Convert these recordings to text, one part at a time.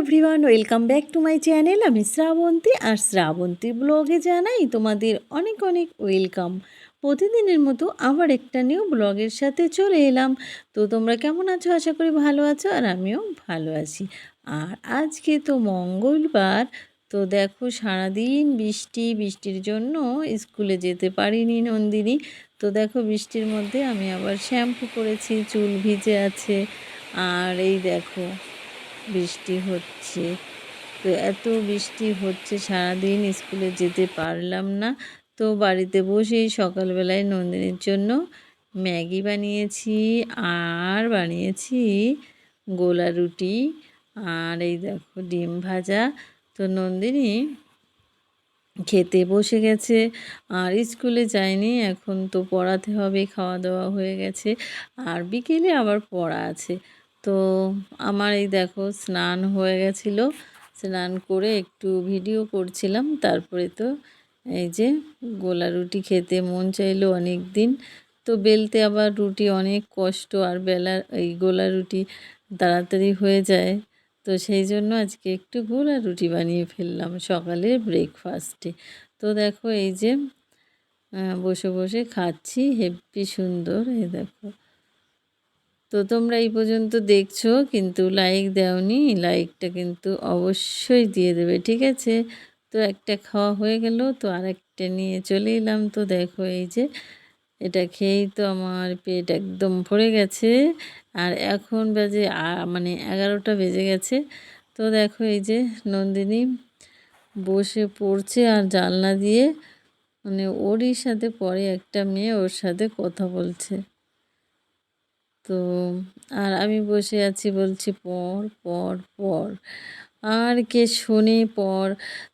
Everyone welcome back to my channel আমি শ্রাবন্তী, আর শ্রাবন্তী ব্লগে জানাই তোমাদের অনেক অনেক ওয়েলকাম প্রতিদিনের মতো আবার একটা নিউ ব্লগের সাথে চলে এলাম। তো তোমরা কেমন আছো? আশা করি ভালো আছো, আর আমিও ভালো আছি। আর আজকে তো মঙ্গলবার, তো দেখো সারাদিন বৃষ্টি, বৃষ্টির জন্য স্কুলে যেতে পারিনি নন্দিনী। তো দেখো বৃষ্টির মধ্যে আমি আবার শ্যাম্পু করেছি, চুল ভিজে আছে। আর এই দেখো বৃষ্টি হচ্ছে। তো এত বৃষ্টি হচ্ছে, সারাদিন স্কুলে যেতে পারলাম না। তো বাড়িতে বসেই সকালবেলায় নন্দিনীর জন্য ম্যাগি বানিয়েছি, আর বানিয়েছি গোলা রুটি, আর এই দেখো ডিম ভাজা। তো নন্দিনী খেতে বসে গেছে, আর স্কুলে যায়নি, এখন তো পড়াতে হবে, খাওয়া দাওয়া হয়ে গেছে, আর বিকেলে আবার পড়া আছে। তো আমার এই দেখো স্নান হয়ে গেছিল। স্নান করে একটু ভিডিও করছিলাম, তারপরে তো এই যে গোলা রুটি খেতে মন চাইলো অনেক দিন তো বেলতে আবার রুটি অনেক কষ্ট, আর বেলার এই গোলা রুটি তাড়াতাড়ি হয়ে যায়। তো সেই জন্য আজকে একটু গোলা রুটি বানিয়ে ফেললাম সকালের ব্রেকফাস্টে তো দেখো এই যে বসে বসে খাচ্ছি, হেব্বি সুন্দর, এই দেখো। তো তোমরা এই পর্যন্ত দেখছ, কিন্তু লাইক দেওনি লাইকটা কিন্তু অবশ্যই দিয়ে দেবে, ঠিক আছে? তো একটা খাওয়া হয়ে গেল, তো আরেকটা নিয়ে চলে এলাম। তো দেখো এই যে, এটা খেয়েই তো আমার পেট একদম ভরে গেছে। আর এখন বাজে মানে এগারোটা বেজে গেছে। তো দেখো এই যে নন্দিনী বসে পড়ছে আর জানলা দিয়ে। মানে ওরই সাথে পরে একটা মেয়ে ওর সাথে কথা বলছে। তো আর আমি বসে আছি বলছি পর পর পর আর কে শোনে পর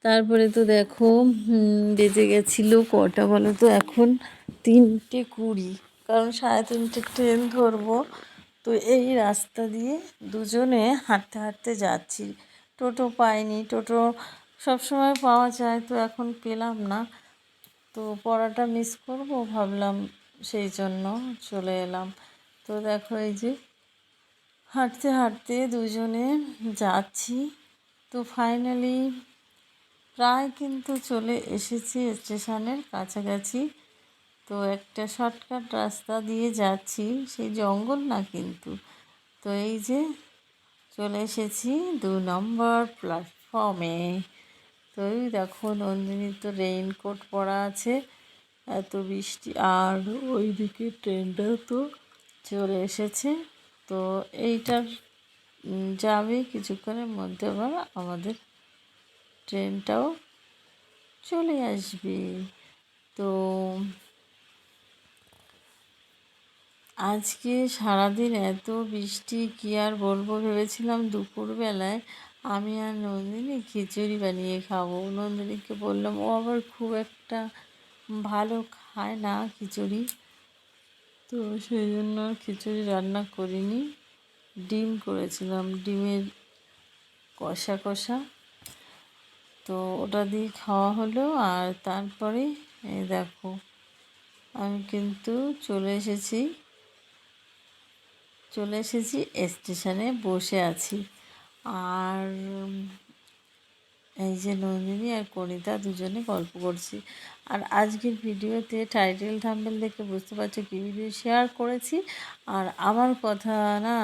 তারপরে তো দেখো বেজে গেছিল কটা বলো তো? এখন তিনটে কুড়ি, কারণ সাড়ে তিনটে ট্রেন ধরবো। তো এই রাস্তা দিয়ে দুজনে হাঁটতে হাঁটতে যাচ্ছি। টোটো পাইনি, টোটো সবসময় পাওয়া যায়, তো এখন পেলাম না। তো পড়াটা মিস করব, ভাবলাম সেই জন্য চলে এলাম। তো দেখো এই যে হাঁটতে হাঁটতে দুজনে যাচ্ছি। তো ফাইনালি প্রায় কিন্তু চলে এসেছি স্টেশনের কাছাকাছি। তো একটা শর্টকাট রাস্তা দিয়ে যাচ্ছি, সেই জঙ্গল না কিন্তু। তো এই যে চলে এসেছি দু নম্বর প্ল্যাটফর্মে তো দেখো নন্দিনী তো রেইনকোট পরা আছে, এত বৃষ্টি, আর ওইদিকে ট্রেনটাও তো চলে এসেছে। তো এইটার যাবে কিছুক্ষণের মধ্যে আবার আমাদের ট্রেনটাও চলে আসবে। তো আজকে সারাদিন এত বৃষ্টি, কী আর বলব ভেবেছিলাম দুপুরবেলায় আমি আর নন্দিনী খিচুড়ি বানিয়ে খাব। নন্দিনীকে বললাম, ও আবার খুব একটা ভালো খায় না খিচুড়ি। তো সেই জন্য খিচুড়ি রান্না করিনি। ডিম করেছিলাম, ডিমের কষা কষা। তো ওটা দিয়ে খাওয়া হলো আর তারপরে এই দেখো, আমি কিন্তু চলে এসেছি চলে এসেছি স্টেশনে বসে আছি। আর এই যে নন্দিনী আর কণিতা দুজনে গল্প করছি। আর আজকের ভিডিওতে টাইটেল থাম্বেল দেখে বুঝতে পারছ কী ভিডিও শেয়ার করেছি। আর আমার কথা না,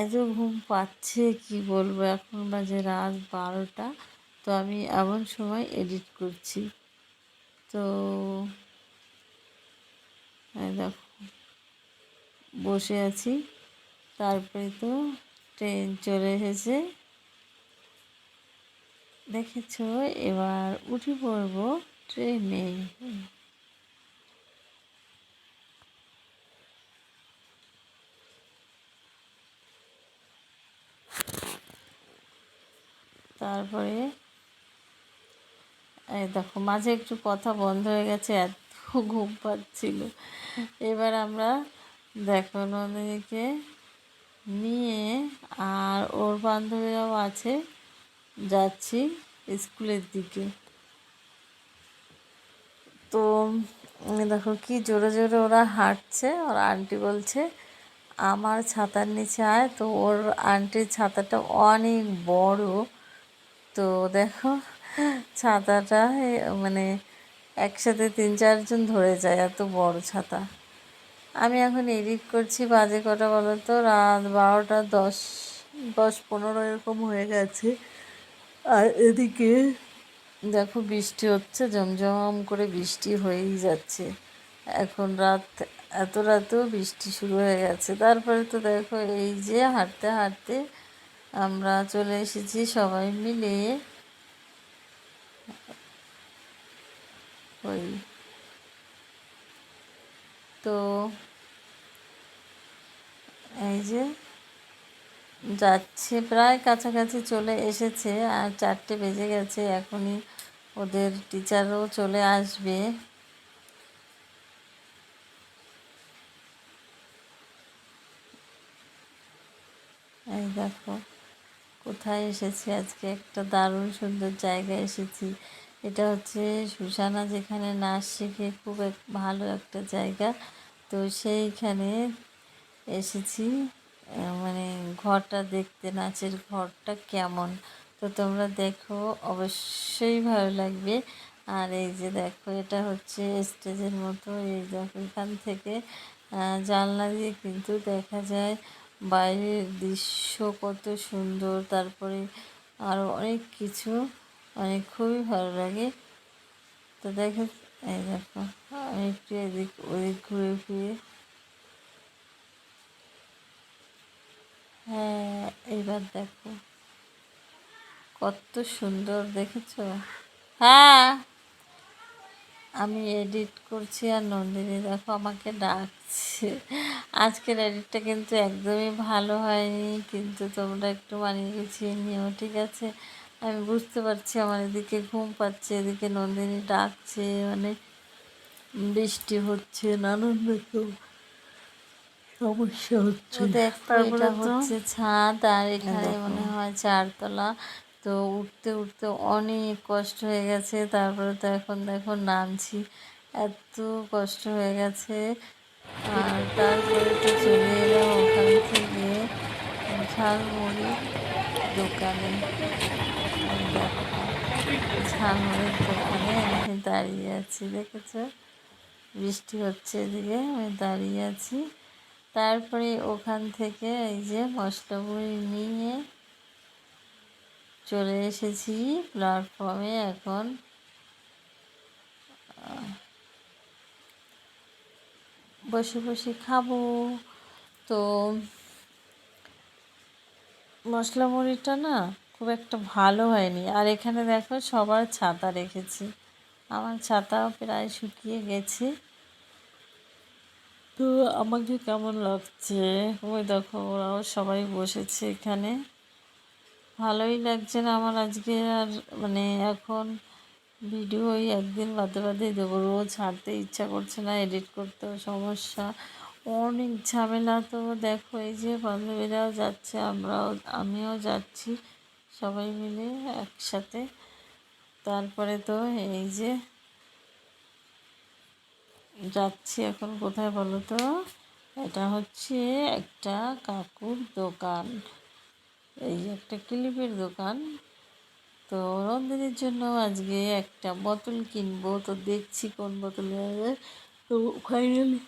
এত ঘুম পাচ্ছে, কি বলব? এখন বাজে রাত বারোটা, তো আমি এমন সময় এডিট করছি। তো দেখো, বসে আছি। তারপরে তো ট্রেন চলে এসেছে। দেখেছ? এবার উঠে পড়ব ট্রেনে। তারপরে, এই দেখো, মাঝে একটু কথা বন্ধ হয়ে গেছে, এত ঘুম পাচ্ছিল। এবার আমরা দেখো নন্দিনীকে নিয়ে আর ওর বান্ধবীরাও আছে। যাচ্ছি স্কুলের দিকে। তো দেখো কি জোরে জোরে ওরা হাঁটছে, ওর আন্টি বলছে, আমার ছাতার নিচে আয়। তো ওর আন্টির ছাতাটা অনেক বড়। তো দেখো, ছাতাটা মানে একসাথে তিন চারজন ধরে যায়, এত বড় ছাতা। আমি এখন এডিট করছি, বাজে কটা বলো তো? রাত বারোটা দশ দশ পনেরো এরকম হয়ে গেছে। আর এদিকে দেখো বৃষ্টি হচ্ছে, জমজম করে বৃষ্টি হয়েই যাচ্ছে। এখন রাত, এত রাতেও বৃষ্টি শুরু হয়ে গেছে। তারপরে তো দেখো এই যে হাঁটতে হাঁটতে আমরা চলে এসেছি সবাই মিলে ওই তো এই যে যাচ্ছে, প্রায় কাছাকাছি চলে এসেছে। আর চারটে বেজে গেছে, এখনই ওদের টিচারও চলে আসবে। এই দেখো, কোথায় এসেছি? আজকে একটা দারুণ সুন্দর জায়গায় এসেছি। এটা হচ্ছে সুসানা যেখানে নাচ শিখে, খুব এক, ভালো একটা জায়গা। তো সেইখানে এসেছি। মানে ঘরটা দেখতে, নাচের ঘরটা কেমন? তো তোমরা দেখো, অবশ্যই ভালো লাগবে। আর এই যে দেখো, এটা হচ্ছে স্টেজের মতো। এই দেখো, এখান থেকে জানলা দিয়ে কিন্তু দেখা যায় বাইরের দৃশ্য কত সুন্দর। তারপরে আরও অনেক কিছু মানে খুবই ভালো লাগে। তো দেখো, এই দেখো আমি একটু এদিক ওদিক ঘুরে ফিরে হ্যাঁ এইবার দেখো। কত সুন্দর দেখেছ? হ্যাঁ আমি এডিট করছি আর নন্দিনী দেখো আমাকে ডাকছে। আজকের এডিটটা কিন্তু একদমই ভালো হয়নি, কিন্তু তোমরা একটু মানিয়ে গুছিয়ে নিও, ঠিক আছে? আমি বুঝতে পারছি আমার এদিকে ঘুম পাচ্ছে, এদিকে নন্দিনী ডাকছে মানে বৃষ্টি হচ্ছে, নানান রকম। সমস্যা হচ্ছে এটা হচ্ছে ছাদ আর এখানে মনে হয় চারতলা। তো উঠতে উঠতে অনেক কষ্ট হয়ে গেছে। তারপরে তো এখন দেখো নামছি এত কষ্ট হয়ে গেছে। আর তারপরে তো চলে এলাম ওখান থেকে ঝালমুড়ি দোকানে। ঝালমুড়ির দোকানে আমি দাঁড়িয়ে আছি দেখেছ? বৃষ্টি হচ্ছে এদিকে আমি দাঁড়িয়ে আছি। তারপরে ওখান থেকে এই যে মশলা মুড়ি নিয়ে চলে এসেছি প্ল্যাটফর্মে এখন। বসে বসে খাব। তো মশলা মুড়িটা না খুব একটা ভালো হয়নি। আর এখানে দেখো সবার ছাতা রেখেছি। আমার ছাতাও প্রায় শুকিয়ে গেছে। তো আমাকে কেমন লাগছে? ওই দেখো, ওরাও সবাই বসেছে এখানে। ভালোই লাগছে না আমার আজকে, আর মানে এখন ভিডিও ওই একদিন বাদে বাদে দেবো। রোজ ছাড়তে ইচ্ছা করছে না, এডিট করতেও সমস্যা। অনেক ঝামেলা তো দেখো, এই যে বান্ধবীরাও যাচ্ছে, আমরাও, আমিও যাচ্ছি সবাই মিলে একসাথে। তারপরে তো এই যে যাচ্ছি এখন কোথায় বলো তো? এটা হচ্ছে একটা কাকুর দোকান। এই একটা ক্লিপের দোকান। তো রন্ধনের জন্য আজকে একটা বোতল কিনবো। তো দেখছি কোন বোতল তো ফাইনালি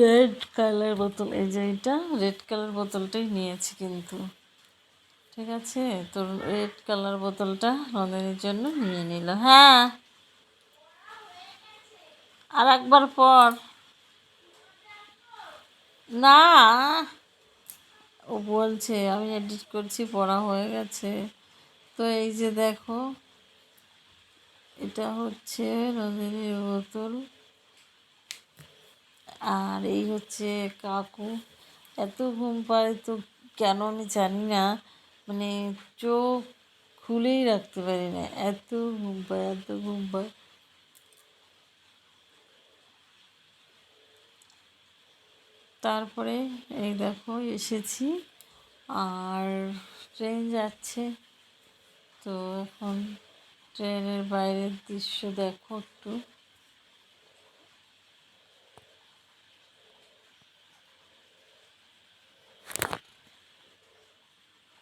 রেড কালার বোতল, এই যে এটা রেড কালার বোতলটাই নিয়েছি কিন্তু। ঠিক আছে? তো রেড কালার বোতলটা রন্ধনের জন্য নিয়ে নিল। হ্যাঁ আর একবার পর। না। ও বলছে, আমি এডিট করছি, পড়া হয়ে গেছে। তো এই যে দেখো, এটা হচ্ছে নন্দিনীর বোতল। আর এই হচ্ছে কাকু। এত ঘুম পায় তো কেন আমি জানি না। মানে চোখ খুলেই রাখতে পারি না। এত ঘুম পায়, এত ঘুম পায়। তারপরে এই দেখো এসেছি আর ট্রেন যাচ্ছে। তো এখন ট্রেনের বাইরের দৃশ্য দেখো একটু।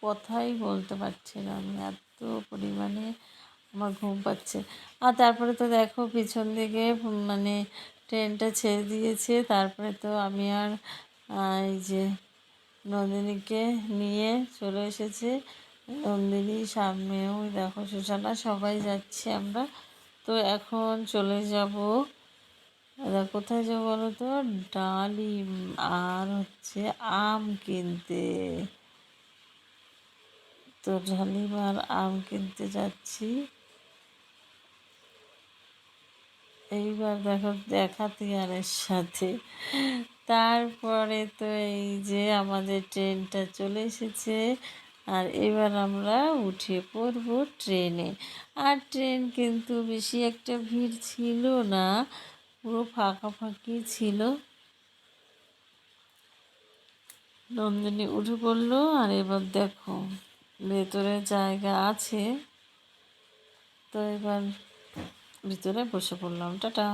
কথাই বলতে পারছি না আমি, এত পরিমাণে আমার ঘুম পাচ্ছে। আর তারপরে তো দেখো পিছন দিকে মানে ট্রেনটা ছেড়ে দিয়েছে। তারপরে তো আমি আর এই যে নন্দিনীকে নিয়ে চলে এসেছে। নন্দিনী সামনেও দেখো সুশানা সবাই যাচ্ছি আমরা। তো এখন চলে যাব কোথায় যাব বলো তো? ডালিম, আর হচ্ছে আম কিনতে। তো ডালিম আর আম কিনতে যাচ্ছি। এইবার দেখো দেখাতে তিয়ারের সাথে। তারপরে তো এই যে আমাদের ট্রেনটা চলে এসেছে আর এবার আমরা উঠে পড়ব ট্রেনে। আর ট্রেন কিন্তু বেশি একটা ভিড় ছিল না, পুরো ফাঁকা ফাঁকি ছিল। নন্দিনী উঠে পড়ল আর এবার দেখো, ভেতরে জায়গা আছে। তো এবার ভিতরে বসে পড়লাম টাটা।